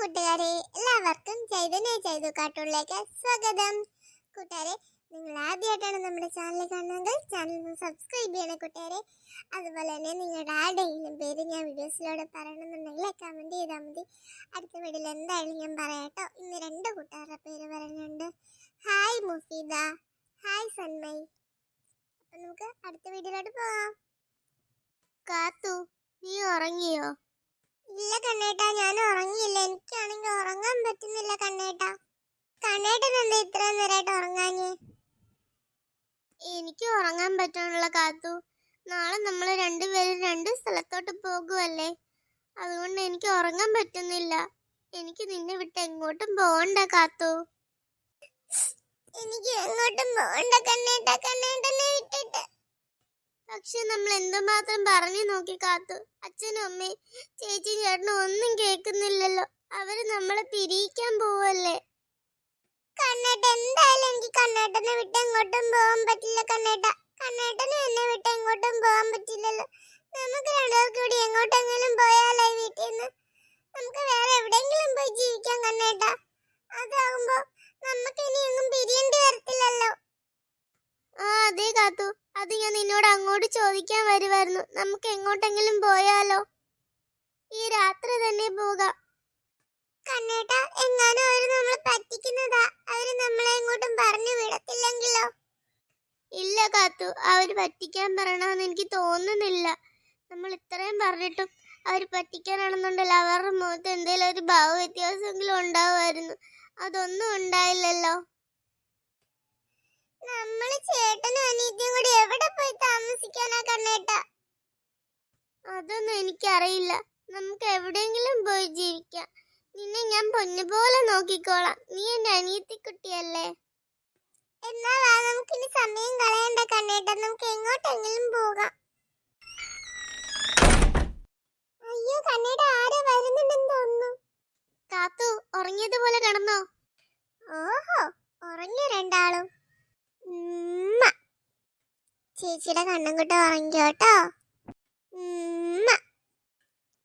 കൂട്ടുകാരെ എല്ലാവർക്കും ചൈതന്യ ചെയ്തു കാർട്ടൂണിലേക്ക് സ്വാഗതം. കൂട്ടുകാരെ നിങ്ങൾ ആദ്യമായിട്ടാണ് നമ്മുടെ ചാനൽ കാണുന്നത് ചാനൽ ഒന്ന് സബ്സ്ക്രൈബ് ചെയ്യണം കൂട്ടുകാരെ. അതുപോലെ തന്നെ നിങ്ങളുടെ ആരുടെയെങ്കിലും പേര് ഞാൻ വീഡിയോസിലൂടെ പറയണമെന്നുണ്ടെങ്കിൽ കമന്റ് ചെയ്താൽ മതി. അടുത്ത വീഡിയോയിൽ എന്തായാലും ഞാൻ പറയാട്ടോ ഇന്ന് രണ്ട് കൂട്ടുകാരുടെ പേര് പറയുന്നുണ്ട്. ഹായ് മുഫീദ. ഹായ് സന്മയ്. അപ്പം നമുക്ക് അടുത്ത വീഡിയോയിലോട്ട് പോകാം. കാത്തു നീ ഉറങ്ങിയോ? ഇല്ല കണ്ണേട്ടാ ഞാൻ ഉറങ്ങിയില്ല. എനിക്കാണെങ്കിൽ ഉറങ്ങാൻ പറ്റുന്നില്ല കണ്ണേട്ടാ. കണ്ണേട്ടൻ എന്താ ഇത്ര നേരമായിട്ട് ഉറങ്ങാഞ്ഞ്? എനിക്ക് ഉറങ്ങാൻ പറ്റാനുള്ള കാത്തു. നാളെ നമ്മൾ രണ്ടുപേരും രണ്ട് സ്ഥലത്തോട്ട് പോകുമല്ലേ അതുകൊണ്ട് എനിക്ക് ഉറങ്ങാൻ പറ്റുന്നില്ല. എനിക്ക് നിന്നെ വിട്ട് എങ്ങോട്ടും പോകണ്ട കാത്തു. എനിക്ക് എങ്ങോട്ടും പോകണ്ട കണ്ണേട്ട. കണ്ണേട്ടനെ വിട്ടിട്ട് പക്ഷെ നമ്മൾ എന്തുമാത്രം പറഞ്ഞു നോക്കി കാത്തു. അച്ഛനും അമ്മയും ചേച്ചി ചേട്ടനും ഒന്നും കേൾക്കുന്നില്ലല്ലോ. അവർ നമ്മളെ പിരിയിക്കാൻ പോവല്ലേ? കണ്ണേട്ട എന്തായാലും എനിക്ക് കണ്ണേട്ടനെ വിട്ട് എങ്ങോട്ടും പോകാൻ പറ്റില്ല കണ്ണേട്ട. കണ്ണേട്ടനും എന്നെ വിട്ട് എങ്ങോട്ടും പോകാൻ പറ്റില്ലല്ലോ. നമുക്ക് രണ്ടുപേർക്കും കൂടി എങ്ങോട്ടെങ്കിലും പോയാലായി വീട്ടിൽ നിന്ന് നമുക്ക് വേറെ എവിടെയെങ്കിലും പോയി ജീവിക്കാം കണ്ണേട്ട അതാകുമ്പോ നമുക്ക് ഇനി എങ്ങും പിരിയേണ്ടി വരത്തില്ലല്ലോ ആ അതെ കാത്തു അത് ഞാൻ നിന്നോട് അങ്ങോട്ട് ചോദിക്കാൻ വരുമായിരുന്നു നമുക്ക് എങ്ങോട്ടെങ്കിലും പോയാലോ? ഈ രാത്രി തന്നെ പോകാം. കണ്ണേട്ട എങ്ങാനും അവർ നമ്മളെ പറ്റിക്കുന്നതാ. അവർ നമ്മളെ എങ്ങോട്ടും പറഞ്ഞു വിടത്തില്ലെങ്കിലോ? ഇല്ല കാത്തു. അവർ പറ്റിക്കാൻ പറയണമെന്ന് എനിക്ക് തോന്നുന്നില്ല. നമ്മൾ ഇത്രയും പറഞ്ഞിട്ടും അവർ പറ്റിക്കാനാണെന്നുണ്ടല്ലോ. അവരുടെ മുഖത്ത് എന്തെങ്കിലും ഒരു ഭാവ ഉണ്ടാവുമായിരുന്നു. അതൊന്നും ഉണ്ടായില്ലല്ലോ. നമ്മൾ ചേട്ടനും അനീതിയും കൂടി എവിടെ പോയി താമസിക്കാനാ കണ്ണേട്ട അതൊന്നും എനിക്കറിയില്ല. നമുക്ക് എവിടെയെങ്കിലും പോയി ജീവിക്കാം. നിന്നെ ഞാൻ പൊന്നുപോലെ നോക്കിക്കോളാം. നീ എന്റെ അനിയത്തി കുട്ടിയല്ലേ എന്നാൽ ആ നമുക്കിനി സമയം കളയണ്ട കണ്ണേട്ട. നമുക്ക് എങ്ങോട്ടെങ്കിലും പോകാം. അയ്യോ കണ്ണേട്ട ആരോ വരുന്നുണ്ടെന്ന് തോന്നുന്നു? കാത്തു ഉറങ്ങിയതുപോലെ കിടന്നോ? ഓഹോ ഉറങ്ങിയ രണ്ടാളും. ചേച്ചിയുടെ കണ്ണും കുട്ട. ഉറങ്ങിയോട്ടോ ഉമ്മ.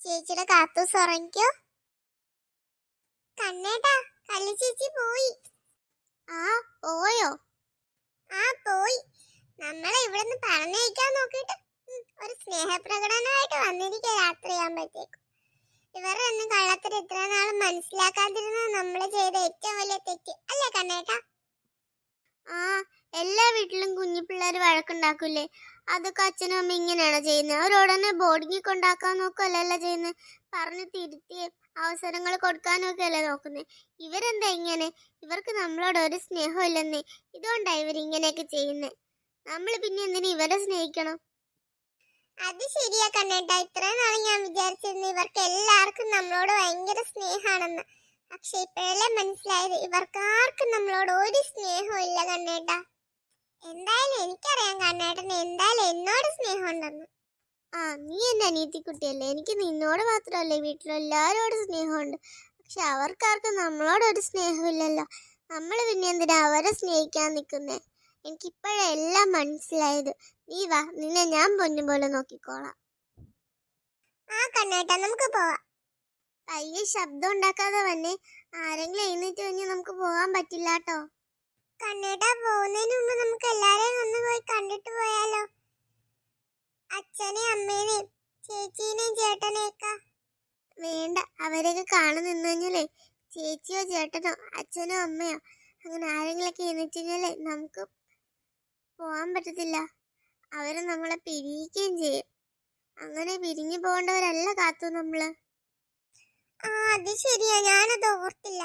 ചേച്ചിയുടെ കാത്തൂസ് ഉറങ്ങിക്കോ കണ്ണേട്ടാ കള്ളി ചേച്ചി പോയി. ആ പോയോ? ആ പോയി. നമ്മളെ ഇവിടെ നിന്ന് പറഞ്ഞയക്കാൻ നോക്കിയിട്ട് ഒരു സ്നേഹപ്രകടനമായിട്ട് വന്നിരിക്കുക രാത്രിയാകുമ്പോഴത്തേക്കും ഇവരുടെ ഒന്നും കള്ളത്തിന് ഇത്ര നാളും മനസ്സിലാക്കാതിരുന്നത് നമ്മൾ ചെയ്ത ഏറ്റവും വലിയ തെറ്റ്. അല്ലേ കണ്ണേട്ടാ? ആ എല്ലാ വീട്ടിലും കുഞ്ഞു പിള്ളേർ വഴക്കുണ്ടാക്കൂലേ അതൊക്കെ അച്ഛനും അമ്മ ഇങ്ങനെയാണ് ചെയ്യുന്നത്? അവരോടനെ ബോർഡിങ്ങിൽ കൊണ്ടാക്കാൻ നോക്കുകയല്ലല്ലോ ചെയ്യുന്നത്? പറഞ്ഞ് തിരുത്തി അവസരങ്ങൾ കൊടുക്കാനൊക്കെ അല്ലേ നോക്കുന്നത് ഇവരെന്താ ഇങ്ങനെ? ഇവർക്ക് നമ്മളോട് ഒരു സ്നേഹം ഇല്ലെന്നേ ഇതുകൊണ്ടാണ് ഇവരിങ്ങനെയൊക്കെ ചെയ്യുന്നത് നമ്മൾ പിന്നെ എന്തിനു ഇവരെ സ്നേഹിക്കണം? അത് ശരിയാ കണ്ണേട്ടാ. ഇത്രയും നാളെ ഞാൻ വിചാരിച്ചിരുന്നു ഇവർക്ക് എല്ലാവർക്കും നമ്മളോട് ഭയങ്കര സ്നേഹമാണെന്ന്. പക്ഷെ ഇപ്പോഴല്ലേ മനസ്സിലായത്? ഇവർക്ക് ആർക്കും നമ്മളോട് ഒരു സ്നേഹവും ഇല്ല കണ്ണേട്ടാ. എന്തായാലും എനിക്കറിയാം കണ്ണേട്ടൻ എന്തായാലും എന്നോട് സ്നേഹമുണ്ടെന്ന്. ആ നീ എന്റെ അനിയത്തിക്കുട്ടിയല്ലേ എനിക്ക് നിന്നോട് മാത്രമല്ലേ വീട്ടിലെല്ലാവരോടും സ്നേഹമുണ്ട്. പക്ഷെ അവർക്കാർക്കും നമ്മളോടൊരു സ്നേഹമില്ലല്ലോ. നമ്മൾ പിന്നെ എന്തിനാ അവരെ സ്നേഹിക്കാൻ നിൽക്കുന്നേ എനിക്കിപ്പോഴെല്ലാം മനസ്സിലായത്. നീ വാ നിന്നെ ഞാൻ പൊന്നും പോലെ നോക്കിക്കോളാം. ആ കണ്ണേട്ടാ നമുക്ക് പോവാം. പയ്യെ ശബ്ദം ഉണ്ടാക്കാതെ വന്നെ. ആരെങ്കിലും എഴുന്നേറ്റ് കഴിഞ്ഞാൽ നമുക്ക് പോകാൻ പറ്റില്ല കേട്ടോ കണ്ണേട്ടാ പോകുന്നതിന് മുമ്പ് നമുക്ക് എല്ലാരെയും ഒന്ന് പോയി കണ്ടിട്ട് പോയാലോ? അച്ഛനെ അമ്മേനെ ചേച്ചീനെയും ചേട്ടനെയൊക്കെ. വേണ്ട അവരെയൊക്കെ കാണു നിന്ന് ചേച്ചിയോ ചേട്ടനോ അച്ഛനോ അമ്മയോ അങ്ങനെ ആരെങ്കിലൊക്കെ എഴുന്നേറ്റ് നമുക്ക് പോകാൻ പറ്റത്തില്ല. അവരെ നമ്മളെ പിരിയിക്കുകയും ചെയ്യും. അങ്ങനെ പിരിഞ്ഞു പോകേണ്ടവരല്ല കാത്തു നമ്മൾ. ആ അത് ശരിയാ. ഞാനത് ഓർത്തില്ല.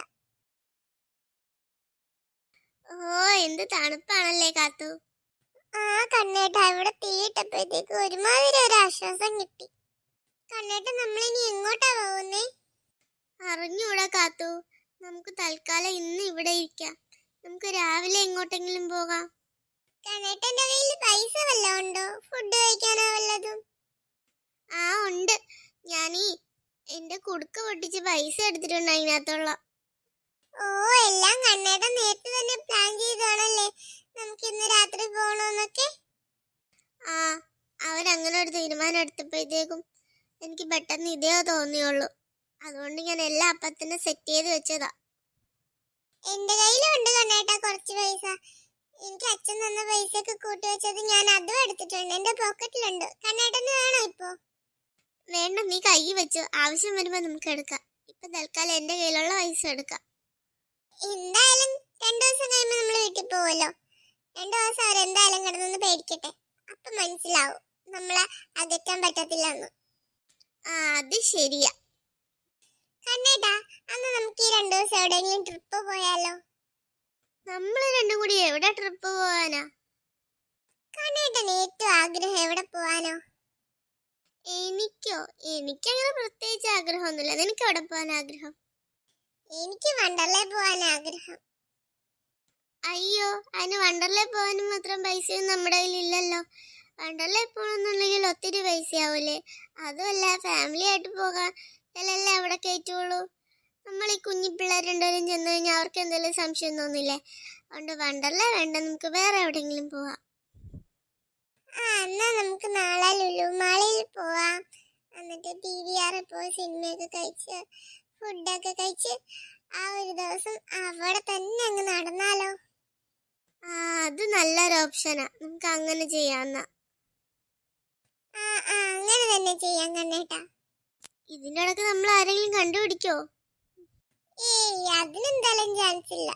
ഓ എന്ത് തണുപ്പാണല്ലേ കാത്തു. ആ കണ്ണേട്ട ഇവിടെ തീയിട്ടപ്പോഴത്തേക്ക് ഒരുമാതിരി ഒരു ആശ്വാസം കിട്ടി. കണ്ണേട്ട നമ്മളിനി എങ്ങോട്ടാ പോകുന്നേ? അറിഞ്ഞൂടാ കാത്തു. നമുക്ക് തൽക്കാലം ഇന്ന് ഇവിടെ ഇരിക്കാം. നമുക്ക് രാവിലെ എങ്ങോട്ടെങ്കിലും പോകാം. കണ്ണേട്ടന്റെ കയ്യിൽ പൈസ വല്ലതും ഉണ്ടോ? ഫുഡ് കഴിക്കാനോ വല്ലതും? ആ ഉണ്ട്. ഞാനീ എന്റെ കുടുക്ക പൊട്ടിച്ച് പൈസ എടുത്തിട്ടുണ്ട് അതിനകത്തുള്ള. ഓ എല്ലാം കണ്ണേട്ടൻ നേരത്തെ തന്നെ പ്ലാൻ ചെയ്താണല്ലേ നമുക്ക് ഇന്ന് രാത്രി പോകണമെന്നൊക്കെ ആ അവരങ്ങനെ ഒരു തീരുമാനം എടുത്തപ്പോഴത്തേക്കും എനിക്ക് പെട്ടെന്ന് ഇതേ തോന്നിയുള്ളൂ. അതുകൊണ്ട് ഞാൻ എല്ലാ അപ്പത്തിനും സെറ്റ് ചെയ്ത് വെച്ചതാ. എന്റെ കയ്യിലുണ്ട് കണ്ണേട്ടാ കുറച്ച് പൈസ. എനിക്ക് അച്ഛൻ തന്ന പൈസയൊക്കെ കൂട്ടി വെച്ചത് ഞാൻ അതും എടുത്തിട്ടുണ്ട്. എന്റെ പോക്കറ്റിലുണ്ട്. കണ്ണേട്ടന് വേണോ ഇപ്പോ? വേണ്ട നീ കൈ വെച്ചു. ആവശ്യം വരുമ്പോ നമുക്ക് എടുക്കാം. ഇപ്പൊ തൽക്കാലം എന്റെ കയ്യിലുള്ള പൈസ എടുക്കാം. എന്തായാലും രണ്ടു ദിവസം കഴിയുമ്പോ നമ്മൾ വീട്ടിൽ പോവല്ലോ. രണ്ടു ദിവസം അവരെന്തായാലും കിടന്നൊന്ന് പേടിക്കട്ടെ. അപ്പൊ മനസ്സിലാവും നമ്മളെ അകറ്റാൻ പറ്റത്തില്ലെന്ന്. ആ അത് ശരിയാ. കണ്ണേട്ടാ അന്ന് നമുക്ക് ഈ രണ്ടു ദിവസം എവിടെയെങ്കിലും ട്രിപ്പ് പോയാലോ? നമ്മൾ രണ്ടും കൂടി എവിടെ ട്രിപ്പ് പോവാനാ? കണ്ണേട്ടൻ ഏറ്റവും ആഗ്രഹം എവിടെ പോവാനോ? എനിക്കോ? എനിക്കങ്ങനെ പ്രത്യേകിച്ച് ആഗ്രഹമൊന്നുമില്ല. നിനക്ക് എവിടെ പോകാൻ ആഗ്രഹം? എനിക്ക് വണ്ടർലേ പോവാൻ ആഗ്രഹം. അയ്യോ അതിന് വണ്ടർലേ പോകാനും മാത്രം പൈസയൊന്നും നമ്മുടെ കയ്യിലില്ലല്ലോ. വണ്ടർലേ പോകണമെന്നുണ്ടെങ്കിൽ ഒത്തിരി പൈസയാവൂലേ? അതുമല്ല ഫാമിലി ആയിട്ട് പോകാൻ ചിലല്ലേ അവിടെ കയറ്റുള്ളൂ? നമ്മൾ ഈ കുഞ്ഞു പിള്ളേർ രണ്ടുപേരും ചെന്ന് കഴിഞ്ഞാൽ അവർക്ക് എന്തെങ്കിലും സംശയം തോന്നില്ലേ? അതുകൊണ്ട് വണ്ടർലേ വേണ്ട നമുക്ക് വേറെ എവിടെയെങ്കിലും പോവാം. ആ എന്നാ നമുക്ക് നാളെ ലുലു മാളിൽ പോവാം. എന്നിട്ട് ടി വി ആറിൽ പോയി സിനിമയൊക്കെ കഴിച്ച് ഫുഡൊക്കെ കഴിച്ച് ആ ഒരു ദിവസം അവിടെ തന്നെ അങ്ങ് നടന്നാലോ? ആ അത് നല്ലൊരു ഓപ്ഷനാ. നമുക്ക് അങ്ങനെ ചെയ്യാന്ന. ആ ആ അങ്ങനെ തന്നെ ചെയ്യാം കണ്ണേട്ടാ. ഇതിന്റെ ഇടയ്ക്ക് നമ്മൾ ആരെങ്കിലും കണ്ടുപിടിക്കോ? ഏയ് അതിനെന്തായാലും ചാൻസ് ഇല്ല.